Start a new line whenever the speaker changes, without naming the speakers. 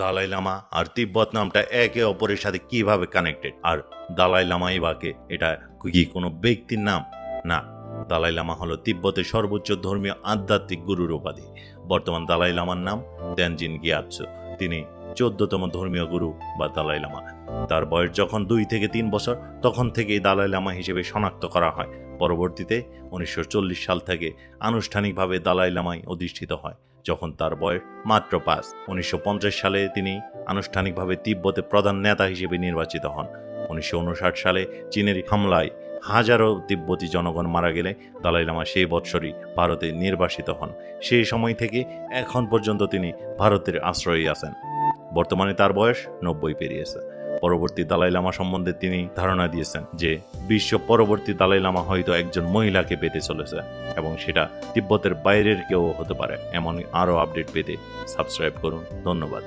দালাই লামা আর তিব্বত নামটা একে অপরের সাথে কীভাবে কানেক্টেড আর দালাই লামাই বাকে এটা কি কোনো ব্যক্তির নাম? না, দালাই লামা হলো তিব্বতের সর্বোচ্চ ধর্মীয় আধ্যাত্মিক গুরুর উপাধি। বর্তমান দালাই লামার নাম তেনজিন গিয়াৎসু। তিনি চোদ্দতম ধর্মীয় গুরু বা দালাই লামা। তার বয়স যখন দুই থেকে তিন বছর, তখন থেকেই দালাই লামা হিসেবে শনাক্ত করা হয়। পরবর্তীতে উনিশশো চল্লিশ সাল থেকে আনুষ্ঠানিকভাবে দালাই লামাই অধিষ্ঠিত হয়, যখন তার বয়স মাত্র পাঁচ। উনিশশো সালে তিনি আনুষ্ঠানিকভাবে তিব্বতে প্রধান নেতা হিসেবে নির্বাচিত হন। উনিশশো উনষাট সালে চীনের হামলায় হাজারো তিব্বতী জনগণ মারা গেলে দালাই লামা সেই বৎসরই ভারতে নির্বাসিত হন। সেই সময় থেকে এখন পর্যন্ত তিনি ভারতের আশ্রয়ে আছেন। বর্তমানে তার বয়স নব্বই পেরিয়েছে। পরবর্তী দালাই লামা সম্বন্ধে তিনি ধারণা দিয়েছেন যে, বিশ্ব পরবর্তী দালাই লামা হয়তো একজন মহিলাকে পেতে চলেছে এবং সেটা তিব্বতের বাইরের কেউ হতে পারে। এমন আরও আপডেট পেতে সাবস্ক্রাইব করুন। ধন্যবাদ।